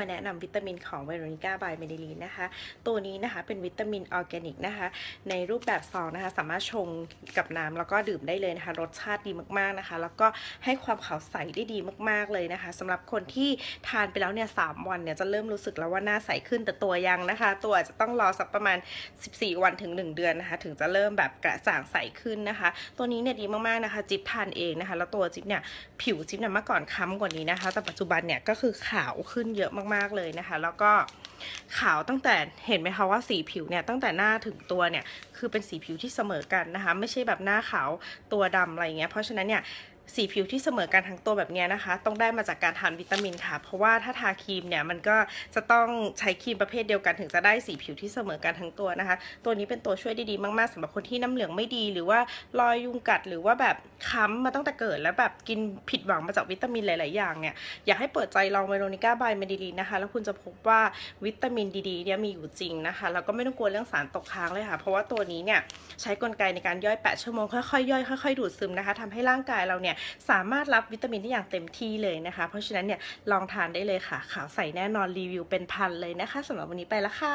มาแนะนำวิตามินของเวโรนิก้าบายเมดิลีนนะคะ ตัวนี้นะคะเป็นวิตามินออร์แกนิกนะคะ ในรูปแบบซองนะคะ สามารถชงกับน้ำแล้วก็ดื่มได้เลยนะคะ รสชาติดีมากๆนะคะ แล้วก็ให้ความขาวใสได้ดีมาก ๆเลยนะคะสำหรับคนที่ทานไปแล้วเนี่ยสวันเนี่ยจะเริ่มรู้สึกแล้วว่าหน้าใสขึ้นแต่ตัวยังนะคะ ตัวจะต้องรอสักประมาณ 14 วันถึง 1 เดือนนะคะ ถึงจะเริ่มแบบกระจ่างใสขึ้นนะคะ ตัวนี้เนี่ยดีมากๆนะคะ จิ๊บทานเองนะคะ แล้วตัวจิ๊บเนี่ยผิวจิ๊บเนี่ยเมื่อก่อนค้ำกว่านี้นะคะ แต่ปัจจุบันเนี่ยก็คือขาวขึ้นเยอะมากๆเลยนะคะ แล้วก็ขาวตั้งแต่เห็นไหมคะว่าสีผิวเนี่ยตั้งแต่หน้าถึงตัวเนี่ยคือเป็นสีผิวที่เสมอกันนะคะ ไม่ใช่แบบหน้าขาวตัวดำอะไรเงี้ยเพราะฉะนั้นเนี่ย สีผิวที่เสมอกันทั้งตัวแบบนี้นะคะ ต้องได้มาจากการทานวิตามินค่ะ เพราะว่าถ้าทาครีมเนี่ยมันก็จะต้องใช้ครีมประเภทเดียวกันถึงจะได้สีผิวที่เสมอกันทั้งตัวนะคะ ตัวนี้เป็นตัวช่วยด้ดีมากๆสำหรับคนที่น้ำเหลืองไม่ดี หรือว่ารอยยุงกัดหรือว่าแบบค้ำมาตั้งแต่เกิด แล้วแบบกินผิดหวังมาจากวิตามินหลาย ๆ อย่างเนี่ยอยากให้เปิดใจลองเวโรนิก้าบายเมดิลีนนะคะ แล้วคุณจะพบว่าวิตามินดีๆเนี่ยมีอยู่จริงนะคะแล้วก็ไม่ต้องกลัวเรื่องสารตกค้างเลยค่ะ เพราะว่าตัวนี้เนี่ยใช้กลไกในการย่อย8ชั่วโมงค่อยๆย่อยค่อยๆดูดซึมนะคะทำให้ร่างกายเราเนี่ยสามารถรับวิตามินได้อย่างเต็มที่เลยนะคะ เพราะฉะนั้นเนี่ยลองทานได้เลยค่ะขาวใสแน่นอนรีวิวเป็นพันเลยนะคะสำหรับวันนี้ไปละค่ะ